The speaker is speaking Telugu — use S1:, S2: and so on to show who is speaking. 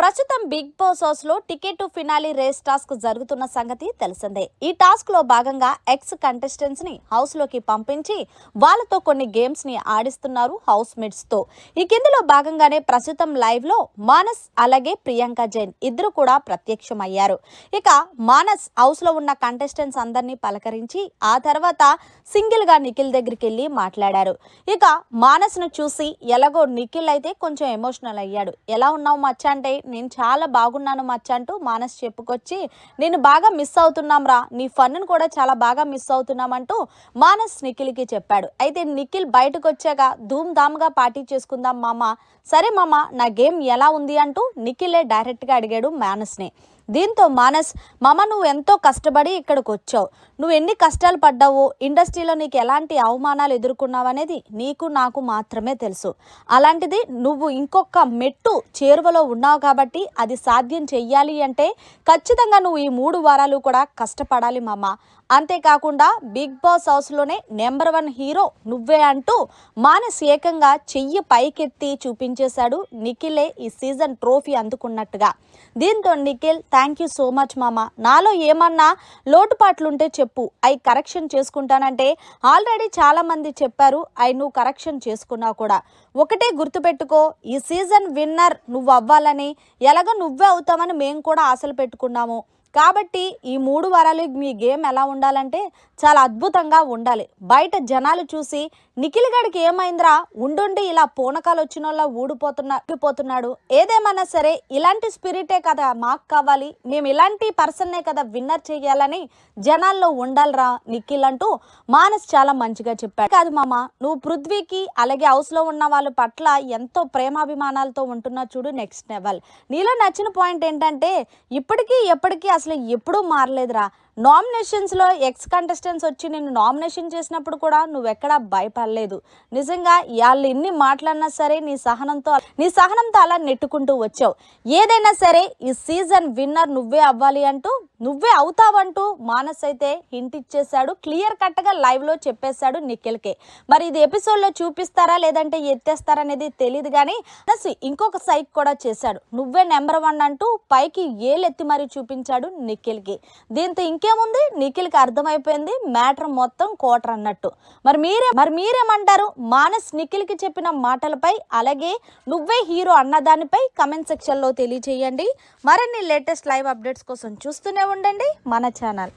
S1: ప్రస్తుతం బిగ్ బాస్ హౌస్లో ticket to finale race task జరుగుతున్న సంగతి తెలిసిందే. ఈ టాస్క్లో భాగంగా ఎక్స్ కంటెస్టెంట్స్ని హౌస్లోకి పంపించి వాళ్ళతో కొన్ని గేమ్స్ని ఆడిస్తున్నారు హౌస్ మేట్స్తో ఈ కిందలో భాగంగానే ప్రస్తుతం లైవ్లో మానస్ అలాగే ప్రియాంక జైన్ ఇద్దరు కూడా ప్రత్యక్షమయ్యారు. ఇక మానస్ హౌస్లో ఉన్న కంటెస్టెంట్స్ అందరినీ పలకరించి ఆ తర్వాత సింగిల్గా నిఖిల్ దగ్గరికి వెళ్ళి మాట్లాడారు. ఇక మానస్ను చూసి ఎలాగో నిఖిల్ అయితే కొంచెం ఎమోషనల్ అయ్యాడు. ఎలా ఉన్నావు మచ్చ? అంటే నేను చాలా బాగున్నాను మచ్చ అంటూ మానస్ చెప్పుకొచ్చి నేను బాగా మిస్ అవుతున్నాం రా నీ ఫన్ను కూడా చాలా బాగా మిస్ అవుతున్నామంటూ మానస్ నిఖిల్కి చెప్పాడు. అయితే నిఖిల్ బయటకు వచ్చాక ధూమ్ ధామ్గా పార్టీ చేసుకుందాం మామ. సరే మామ నా గేమ్ ఎలా ఉంది అంటూ నిఖిలే డైరెక్ట్గా అడిగాడు మానస్ని. దీంతో మానస్ మామ నువ్వు ఎంతో కష్టపడి ఇక్కడికి వచ్చావు నువ్వు ఎన్ని కష్టాలు పడ్డావు ఇండస్ట్రీలో నీకు ఎలాంటి అవమానాలు ఎదుర్కొన్నావు అనేది నీకు నాకు మాత్రమే తెలుసు. అలాంటిది నువ్వు ఇంకొక మెట్టు చేరువలో ఉన్నావు కాబట్టి అది సాధ్యం చెయ్యాలి అంటే ఖచ్చితంగా నువ్వు ఈ మూడు వారాలు కూడా కష్టపడాలి మామ. అంతేకాకుండా బిగ్ బాస్ హౌస్లోనే నెంబర్ వన్ హీరో నువ్వే అంటూ మానస్ ఏకంగా చెయ్యి పైకెత్తి చూపించేశాడు నిఖిలే ఈ సీజన్ ట్రోఫీ అందుకున్నట్టుగా. దీంతో Nikhil thank you so much మామ. నాలో ఏమన్నా లోటుపాట్లుంటే చెప్పు. అవి కరెక్షన్ చేసుకుంటానంటే ఆల్రెడీ చాలామంది చెప్పారు అవి నువ్వు కరెక్షన్ చేసుకున్నావు కూడా. ఒకటే గుర్తుపెట్టుకో ఈ సీజన్ విన్నర్ నువ్వు అవ్వాలని ఎలాగో నువ్వే అవుతామని మేము కూడా ఆశలు పెట్టుకున్నాము. కాబట్టి ఈ మూడు వారాలు మీ గేమ్ ఎలా ఉండాలంటే చాలా అద్భుతంగా ఉండాలి. బయట జనాలు చూసి నిఖిల్ గడికి ఏమైందిరా? ఉండుండి ఇలా పూనకాలు వచ్చిన వాళ్ళ ఊడిపోతున్నా ఊడిపోతున్నాడు. ఏదేమన్నా సరే ఇలాంటి స్పిరిటే కదా మాకు కావాలి. మేము ఇలాంటి పర్సన్నే కదా విన్నర్ చేయాలని జనాల్లో ఉండాలిరా నిఖిల్ అంటూ మానస్ చాలా మంచిగా చెప్పాడు. కాదు మామ నువ్వు పృథ్వీకి అలాగే హౌస్లో ఉన్న వాళ్ళ పట్ల ఎంతో ప్రేమాభిమానాలతో ఉంటున్నా చూడు నెక్స్ట్ లెవెల్. నీలో నచ్చిన పాయింట్ ఏంటంటే ఇప్పటికీ ఎప్పటికీ అసలు ఎప్పుడూ మారలేదురా. నామినేషన్స్లో ఎక్స్ కంటెస్టెంట్స్ వచ్చి నిన్ను నామినేషన్ చేసినప్పుడు కూడా నువ్వు ఎక్కడా భయపడలేదు. నిజంగా వాళ్ళు ఎన్ని మాట్లాడినా సరే నీ సహనంతో నీ సహనంతో అలా నెట్టుకుంటూ వచ్చావు. ఏదైనా సరే ఈ సీజన్ విన్నర్ నువ్వే అవ్వాలి అంటూ నువ్వే అవుతావంటూ మానస్ అయితే హింట్ ఇచ్చేశాడు. క్లియర్ కట్గా లైవ్లో చెప్పేశాడు నిఖిల్కే. మరి ఇది ఎపిసోడ్లో చూపిస్తారా లేదంటే ఎత్తేస్తారా అనేది తెలియదు కానీ ప్లస్ ఇంకొక సైక్ కూడా చేశాడు. నువ్వే నెంబర్ వన్ అంటూ పైకి ఏలెత్తి మరీ చూపించాడు నిఖిల్కి. దీంతో ఇంకే ఇంకేముంది నిఖిల్కి అర్థమైపోయింది. మ్యాటర్ మొత్తం కోటర్ అన్నట్టు. మరి మీరే మరి మీరేమంటారు? మానస్ నిఖిల్కి చెప్పిన మాటలపై అలాగే నువ్వే హీరో అన్న దానిపై కమెంట్ సెక్షన్లో తెలియచేయండి. మరిన్ని లేటెస్ట్ లైవ్ అప్డేట్స్ కోసం చూస్తూనే ఉండండి. మన ఛానల్.